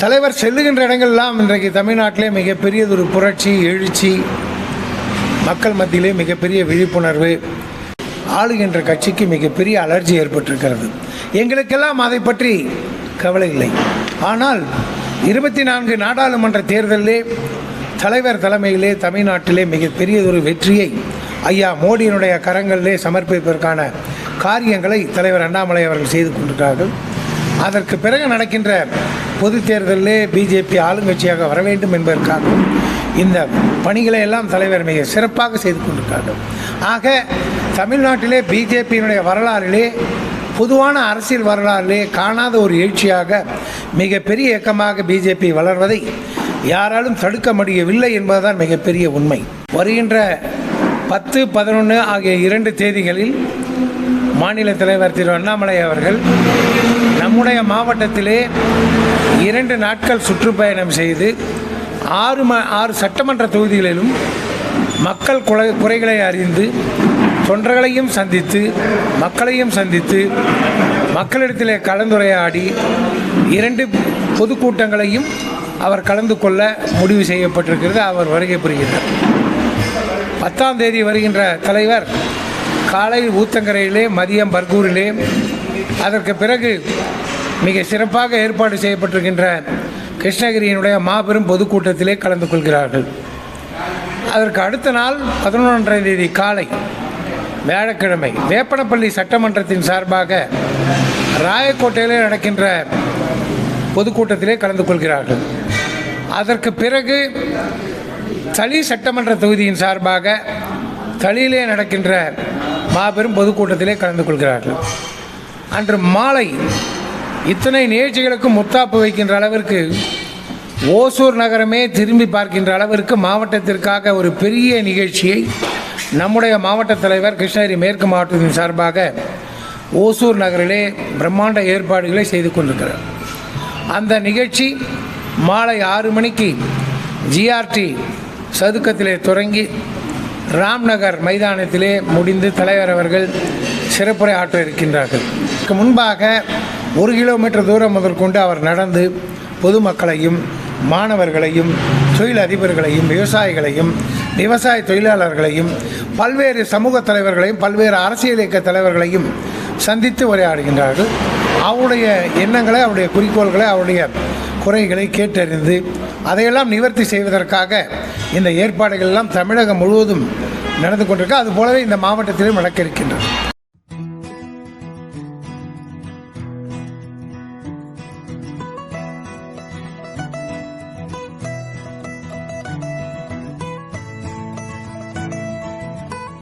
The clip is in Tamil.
தலைவர் செல்லுகின்ற இடங்கள்லாம் இன்றைக்கு தமிழ்நாட்டிலே மிகப்பெரியதொரு புரட்சி எழுச்சி மக்கள் மத்தியிலே மிகப்பெரிய விழிப்புணர்வு ஆளுகின்ற கட்சிக்கு மிகப்பெரிய அலர்ஜி ஏற்பட்டிருக்கிறது. எங்களுக்கெல்லாம் அதை பற்றி கவலை இல்லை. ஆனால் இருபத்தி நான்கு நாடாளுமன்ற தேர்தலிலே தலைவர் தலைமையிலே தமிழ்நாட்டிலே மிகப்பெரியதொரு வெற்றியை ஐயா மோடியினுடைய கரங்களிலே சமர்ப்பிப்பதற்கான காரியங்களை தலைவர் அண்ணாமலை அவர்கள் செய்து கொண்டிருக்கிறார்கள். அதற்கு பிறகு நடக்கின்ற பொது தேர்தலிலே பிஜேபி ஆளுங்கட்சியாக வர வேண்டும் என்பதற்காகவும் இந்த பணிகளை எல்லாம் தலைவர் மிக சிறப்பாக செய்து கொண்டிருக்கிறார்கள். ஆக தமிழ்நாட்டிலே பிஜேபியினுடைய வரலாறிலே பொதுவான அரசியல் வரலாறிலே காணாத ஒரு எழுச்சியாக மிகப்பெரிய இயக்கமாக பிஜேபி வளர்வதை யாராலும் தடுக்க முடியவில்லை என்பதுதான் மிகப்பெரிய உண்மை. வருகின்ற பத்து பதினொன்று ஆகிய இரண்டு தேதிகளில் மாநில தலைவர் திரு அண்ணாமலை அவர்கள் நம்முடைய மாவட்டத்திலே இரண்டு நாட்கள் சுற்றுப்பயணம் செய்து ஆறு ம ஆறு சட்டமன்ற தொகுதிகளிலும் மக்கள் குறை குறைகளை அறிந்து தொண்டர்களையும் சந்தித்து மக்களையும் சந்தித்து மக்களிடத்திலே கலந்துரையாடி இரண்டு பொதுக்கூட்டங்களையும் அவர் கலந்து கொள்ள முடிவு செய்யப்பட்டிருக்கிறது. அவர் வருகை புரிகிறார். பத்தாம் தேதி வருகின்ற தலைவர் காலை ஊத்தங்கரையிலே மதியம் பர்கூரிலே. அதற்கு பிறகு மிக சிறப்பாக ஏற்பாடு செய்யப்பட்டிருக்கின்ற கிருஷ்ணகிரியினுடைய மாபெரும் பொதுக்கூட்டத்திலே கலந்து கொள்கிறார்கள். அதற்கு அடுத்த நாள் பதினொன்றாம் தேதி காலை வியாழக்கிழமை வேப்பனப்பள்ளி சட்டமன்றத்தின் சார்பாக ராயக்கோட்டையிலே நடக்கின்ற பொதுக்கூட்டத்திலே கலந்து கொள்கிறார்கள். அதற்கு பிறகு தளி சட்டமன்ற தொகுதியின் சார்பாக தளியிலே நடக்கின்ற மாபெரும் பொதுக்கூட்டத்திலே கலந்து கொள்கிறார்கள். அன்று மாலை இத்தனை நிகழ்ச்சிகளுக்கும் முத்தாப்பு வைக்கின்ற அளவிற்கு ஓசூர் நகரமே திரும்பி பார்க்கின்ற அளவிற்கு மாவட்டத்திற்காக ஒரு பெரிய நிகழ்ச்சியை நம்முடைய மாவட்ட தலைவர் கிருஷ்ணகிரி மேற்கு மாவட்டத்தின் சார்பாக ஓசூர் நகரிலே பிரம்மாண்ட ஏற்பாடுகளை செய்து கொண்டிருக்கிறார். அந்த நிகழ்ச்சி மாலை ஆறு மணிக்கு ஜிஆர்டி சதுக்கத்திலே தொடங்கி ராம்நகர் மைதானத்திலே முடிந்து தலைவர் அவர்கள் சிறப்புரை ஆற்ற இருக்கின்றார்கள். இதற்கு முன்பாக ஒரு கிலோமீட்டர் தூரம் முதற்கொண்டு அவர் நடந்து பொதுமக்களையும் மாணவர்களையும் தொழிலதிபர்களையும் விவசாயிகளையும் விவசாய தொழிலாளர்களையும் பல்வேறு சமூக தலைவர்களையும் பல்வேறு அரசியல் இயக்க தலைவர்களையும் சந்தித்து உரையாடுகின்றார்கள். அவருடைய எண்ணங்களை அவருடைய குறிக்கோள்களை அவருடைய குறைகளை கேட்டறிந்து அதையெல்லாம் நிவர்த்தி செய்வதற்காக இந்த ஏற்பாடுகள் எல்லாம் தமிழகம் முழுவதும் நடந்து கொண்டிருக்கு. அது போலவே இந்த மாவட்டத்திலும் நடக்க இருக்கின்றது.